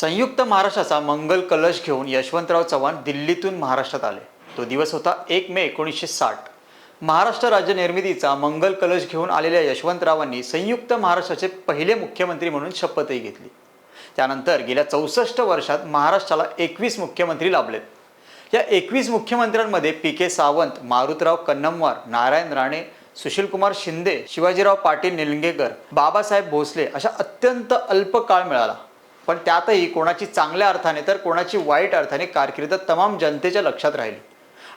संयुक्त महाराष्ट्राचा मंगल कलश घेऊन यशवंतराव चव्हाण दिल्लीतून महाराष्ट्रात आले. तो दिवस होता एक मे एकोणीसशे साठ. महाराष्ट्र राज्य निर्मितीचा मंगल कलश घेऊन आलेल्या यशवंतरावांनी संयुक्त महाराष्ट्राचे पहिले मुख्यमंत्री म्हणून शपथही घेतली. त्यानंतर गेल्या चौसष्ट वर्षात महाराष्ट्राला एकवीस मुख्यमंत्री लाभलेत. या एकवीस मुख्यमंत्र्यांमध्ये पी के सावंत मारुतराव कन्नमवार नारायण राणे सुशीलकुमार शिंदे शिवाजीराव पाटील निलंगेकर बाबासाहेब भोसले अशा अत्यंत अल्प काळ मिळाला. पण त्यातही कोणाची चांगल्या अर्थाने तर कोणाची वाईट अर्थाने कारकिर्द तमाम जनतेच्या लक्षात राहिली.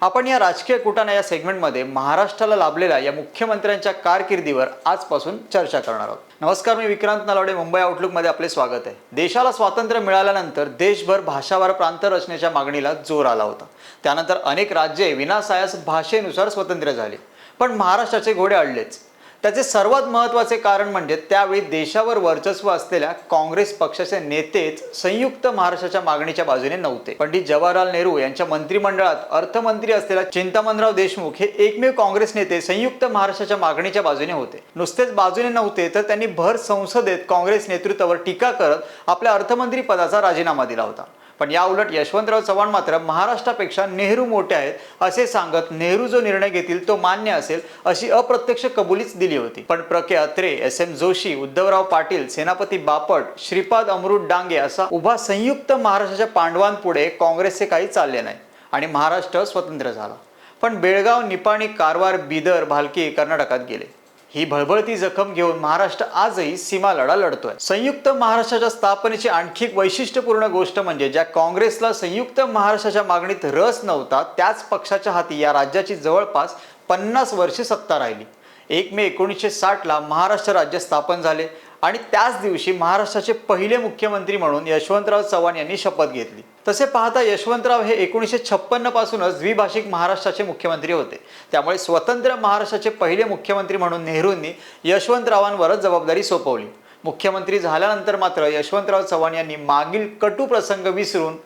आपण या राजकीय कुटाणा या सेगमेंटमध्ये महाराष्ट्राला लाभलेल्या या मुख्यमंत्र्यांच्या कारकिर्दीवर आजपासून चर्चा करणार आहोत. नमस्कार मी विक्रांत नलावडे मुंबई आउटलुकमध्ये आपले स्वागत आहे. देशाला स्वातंत्र्य मिळाल्यानंतर देशभर भाषावार प्रांत रचनेच्या मागणीला जोर आला होता. त्यानंतर अनेक राज्ये विनासायास भाषेनुसार स्वतंत्र झाली. पण महाराष्ट्राचे घोडे अडलेच. त्याचे सर्वात महत्त्वाचे कारण म्हणजे त्यावेळी देशावर वर्चस्व असलेल्या काँग्रेस पक्षाचे नेतेच संयुक्त महाराष्ट्राच्या मागणीच्या बाजूने नव्हते. पंडित जवाहरलाल नेहरू यांच्या मंत्रिमंडळात अर्थमंत्री असलेल्या चिंतामणराव देशमुख हे एकमेव काँग्रेस नेते संयुक्त महाराष्ट्राच्या मागणीच्या बाजूने होते. नुसतेच बाजूने नव्हते तर त्यांनी भर संसदेत काँग्रेस नेतृत्वावर टीका करत आपल्या अर्थमंत्री पदाचा राजीनामा दिला होता. पण या उलट यशवंतराव चव्हाण मात्र महाराष्ट्रापेक्षा नेहरू मोठे आहेत असे सांगत नेहरू जो निर्णय घेतील तो मान्य असेल अशी अप्रत्यक्ष कबुलीच दिली होती. पण प्र के अत्रे एस एम जोशी उद्धवराव पाटील सेनापती बापट श्रीपाद अमृत डांगे असा उभा संयुक्त महाराष्ट्राच्या पांडवांपुढे काँग्रेसचे काही चालले नाही आणि महाराष्ट्र स्वतंत्र झाला. पण बेळगाव निपाणी कारवार बिदर भालकी कर्नाटकात गेले. ही भळभळती जखम घेऊन महाराष्ट्र आजही सीमा लढा लढतोय. संयुक्त महाराष्ट्राच्या स्थापनेची आणखी एक वैशिष्ट्यपूर्ण गोष्ट म्हणजे ज्या काँग्रेसला संयुक्त महाराष्ट्राच्या मागणीत रस नव्हता त्याच पक्षाच्या हाती या राज्याची जवळपास पन्नास वर्षे सत्ता राहिली. एक मे एकोणीसशे साठला महाराष्ट्र राज्य स्थापन झाले. आणि त्याच दिवशी महाराष्ट्राचे पहिले मुख्यमंत्री म्हणून यशवंतराव चव्हाण यांनी शपथ घेतली. तसे पाहता यशवंतराव हे एकोणीसशे छप्पन्न पासूनच द्विभाषिक महाराष्ट्राचे मुख्यमंत्री होते. त्यामुळे स्वतंत्र महाराष्ट्राचे पहिले मुख्यमंत्री म्हणून नेहरूंनी यशवंतरावांवरच जबाबदारी सोपवली. मुख्यमंत्री झाल्यानंतर मात्र यशवंतराव चव्हाण यांनी मागील कटू प्रसंग विसरून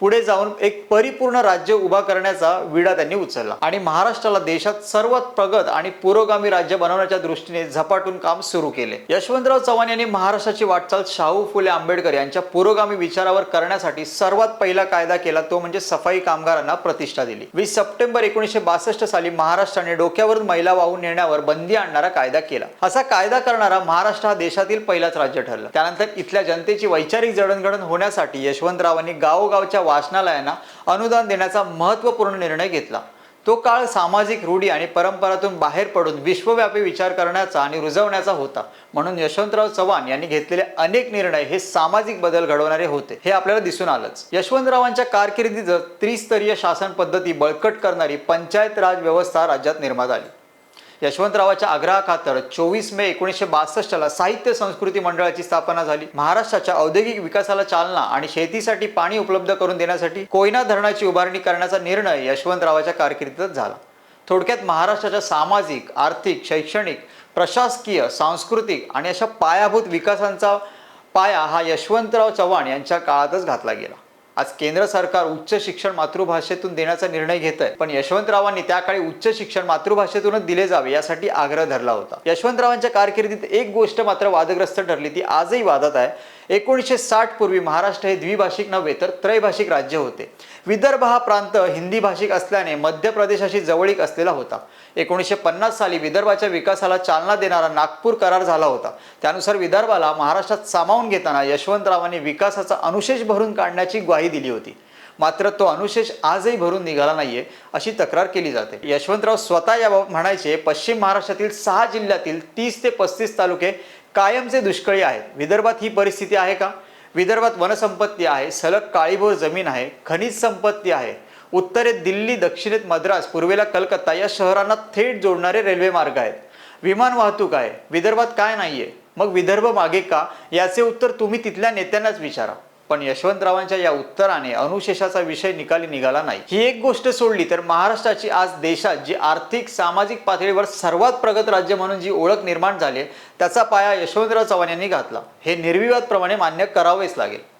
पुढे जाऊन एक परिपूर्ण राज्य उभा करण्याचा विडा त्यांनी उचलला. आणि महाराष्ट्राला देशात सर्वात प्रगत आणि पुरोगामी राज्य बनवण्याच्या दृष्टीने झपाटून काम सुरू केले. यशवंतराव चव्हाण यांनी महाराष्ट्राची वाटचाल शाहू फुले आंबेडकर यांच्या पुरोगामी विचारावर करण्यासाठी सर्वात पहिला कायदा केला तो म्हणजे सफाई कामगारांना प्रतिष्ठा दिली. वीस सप्टेंबर एकोणीसशे बासष्ट साली महाराष्ट्राने डोक्यावरून महिला वाहून नेण्यावर बंदी आणणारा कायदा केला. असा कायदा करणारा महाराष्ट्र हा देशातील पहिलाच राज्य ठरला. त्यानंतर इथल्या जनतेची वैचारिक जडणघडण होण्यासाठी यशवंतरावांनी गावोगावच्या वाचनालयांना अनुदान देण्याचा महत्त्वपूर्ण निर्णय घेतला. तो काळ सामाजिक रूढी आणि परंपरातून बाहेर पडून विश्वव्यापी विचार करण्याचा आणि रुजवण्याचा होता. म्हणून यशवंतराव चव्हाण यांनी घेतलेले अनेक निर्णय हे सामाजिक बदल घडवणारे होते हे आपल्याला दिसून आलंच. यशवंतरावांच्या कारकिर्दीचं त्रिस्तरीय शासन पद्धती बळकट करणारी पंचायत राज व्यवस्था राज्यात निर्माण झाली. यशवंतरावाच्या आग्रहाखातर चोवीस मे एकोणीसशे बासष्टला साहित्य संस्कृती मंडळाची स्थापना झाली. महाराष्ट्राच्या औद्योगिक विकासाला चालना आणि शेतीसाठी पाणी उपलब्ध करून देण्यासाठी कोयना धरणाची उभारणी करण्याचा निर्णय यशवंतरावाच्या कारकिर्दीतच झाला. थोडक्यात महाराष्ट्राच्या सामाजिक आर्थिक शैक्षणिक प्रशासकीय सांस्कृतिक आणि अशा पायाभूत विकासांचा पाया हा यशवंतराव चव्हाण यांच्या काळातच घातला गेला. आज केंद्र सरकार उच्च शिक्षण मातृभाषेतून देण्याचा निर्णय घेत आहे पण यशवंतरावांनी त्या काळी उच्च शिक्षण मातृभाषेतूनच दिले जावे यासाठी आग्रह धरला होता. यशवंतरावांच्या कारकिर्दीत एक गोष्ट मात्र वादग्रस्त ठरली ती आजही वादात आहे. एकोणीसशे साठ पूर्वी महाराष्ट्र हे द्विभाषिक नव्हे तर त्रैभाषिक राज्य होते. विदर्भ हा प्रांत हिंदी भाषिक असल्याने मध्य प्रदेशाशी जवळीक असलेला होता. एकोणीसशे पन्नास साली विदर्भाच्या विकासाला चालना देणारा नागपूर करार झाला होता. त्यानुसार विदर्भाला महाराष्ट्रात सामावून घेताना यशवंतरावांनी विकासाचा अनुशेष भरून काढण्याची ग्वाही दिली होती. मात्र तो अनुशेष आजही भरून निघाला नाहीये अशी तक्रार केली जाते. यशवंतराव स्वतः याबाबत म्हणायचे पश्चिम महाराष्ट्रातील सहा जिल्ह्यातील तीस ते पस्तीस तालुके कायमचे दुष्काळी आहेत विदर्भात ही परिस्थिती आहे का? विदर्भात वनसंपत्ती आहे सलग काळीभोर जमीन आहे खनिज संपत्ती आहे. उत्तरेत दिल्ली दक्षिणेत मद्रास पूर्वेला कलकत्ता या शहरांना थेट जोडणारे रेल्वे मार्ग आहेत. विमान वाहतूक आहे. विदर्भात काय नाहीये? मग विदर्भ मागे का? याचे उत्तर तुम्ही तिथल्या नेत्यांनाच विचारा. पण यशवंतरावांच्या या उत्तराने अनुशेषाचा विषय निकाली निघाला नाही. ही एक गोष्ट सोडली तर महाराष्ट्राची आज देशात जी आर्थिक सामाजिक पातळीवर सर्वात प्रगत राज्य म्हणून जी ओळख निर्माण झाली त्याचा पाया यशवंतराव चव्हाण यांनी घातला. हे निर्विवादप्रमाणे मान्य करावेच लागेल.